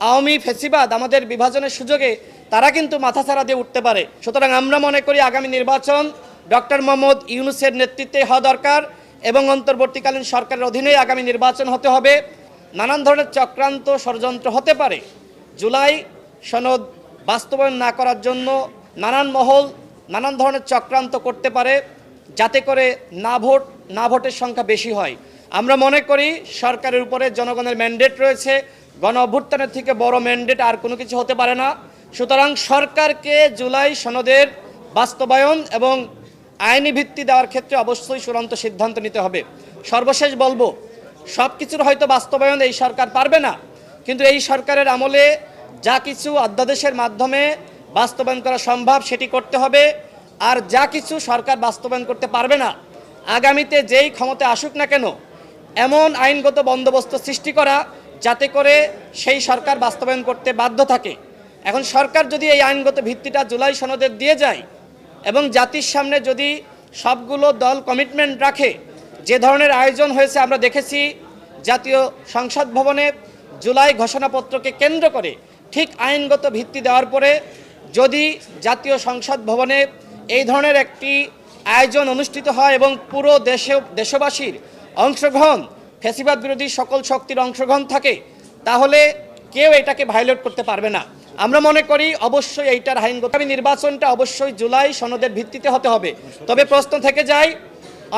আওয়ামী ফেসিবাদ আমাদের বিভাজনের সুযোগে তারা কিন্তু মাথাছাড়া দিয়ে উঠতে পারে। সুতরাং আমরা মনে করি আগামী নির্বাচন ডক্টর মোহাম্মদ ইউনুসের নেতৃত্বে হওয়া দরকার এবং অন্তর্বর্তীকালীন সরকারের অধীনে আগামী নির্বাচন হতে হবে। নানান ধরনের চক্রান্ত ষড়যন্ত্র হতে পারে। জুলাই সনদ বাস্তবায়ন না করার জন্য নানান মহল নানান ধরনের চক্রান্ত করতে পারে, যাতে করে না ভোট, না ভোটের সংখ্যা বেশি হয়। আমরা মনে করি সরকারের উপরে জনগণের ম্যান্ডেট রয়েছে। গণ অভ্যুত্থানের থেকে বড় ম্যান্ডেট আর কোনো কিছু হতে পারে না। সুতরাং সরকারকে জুলাই সনদের বাস্তবায়ন এবং আইনি ভিত্তি দেওয়ার ক্ষেত্রে অবশ্যই চূড়ান্ত সিদ্ধান্ত নিতে হবে। সর্বশেষ বলব সব কিছুর হয়তো বাস্তবায়ন এই সরকার পারবে না, কিন্তু এই সরকারের আমলে যা কিছু অধ্যাদেশের মাধ্যমে বাস্তবায়ন করা সম্ভব সেটি করতে হবে, আর যা কিছু সরকার বাস্তবায়ন করতে পারবে না, আগামীতে যেই ক্ষমতা আসুক না কেন, এমন আইনগত বন্দোবস্ত সৃষ্টি করা যাতে করে সেই সরকার বাস্তবায়ন করতে বাধ্য থাকে। এখন সরকার যদি এই আইনগত ভিত্তিটা জুলাই সনদের দিয়ে যায় এবং জাতির সামনে যদি সবগুলো দল কমিটমেন্ট রাখে, যে ধরনের আয়োজন হয়েছে আমরা দেখেছি, জাতীয় সংসদ ভবনে জুলাই ঘোষণাপত্রকে কেন্দ্র করে ঠিক আইনগত ভিত্তি দেওয়ার পরে যদি জাতীয় সংসদ ভবনে এই ধরনের একটি আয়োজন অনুষ্ঠিত হয় এবং পুরো দেশে দেশবাসীর অংশগ্রহণ ফেসিবাদ বিরোধী সকল শক্তির অংশগ্রহণ থাকে, তাহলে কেউ এটাকে ভায়োলেট করতে পারবে না। আমরা মনে করি অবশ্যই এইটার আইনগত নির্বাচনটা অবশ্যই জুলাই সনদের ভিত্তিতে হতে হবে। তবে প্রশ্ন থেকে যায়,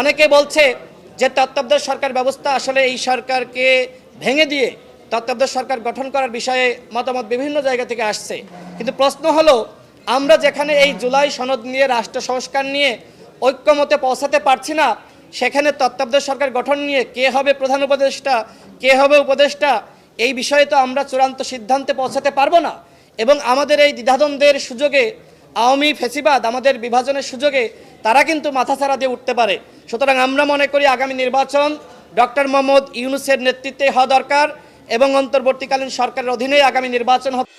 অনেকে বলছে যে তত্ত্বাবধায়ক সরকার ব্যবস্থা আসলে এই সরকারকে ভেঙে দিয়ে তত্ত্বাবধায়ক সরকার গঠন করার বিষয়ে মতামত বিভিন্ন জায়গা থেকে আসছে। কিন্তু প্রশ্ন হলো, আমরা যেখানে এই জুলাই সনদ নিয়ে রাষ্ট্র সংস্কার নিয়ে ঐক্যমতে পৌঁছাতে পারছি না সেখানে তত্ত্বাবধায়ক সরকার গঠন নিয়ে কে হবে প্রধান উপদেষ্টা, কে হবে উপদেষ্টা, এই বিষয়ে তো আমরা চূড়ান্ত সিদ্ধান্তে পৌঁছাতে পারব না। এবং আমাদের এই দ্বিধাদ্বন্দ্বের সুযোগে, আওয়ামী ফেসিবাদ আমাদের বিভাজনের সুযোগে তারা কিন্তু মাথাছাড়া দিয়ে উঠতে পারে। সুতরাং আমরা মনে করি আগামী নির্বাচন ডক্টর মোহাম্মদ ইউনুসের নেতৃত্বে হওয়া দরকার এবং অন্তর্বর্তীকালীন সরকারের অধীনে আগামী নির্বাচন হবে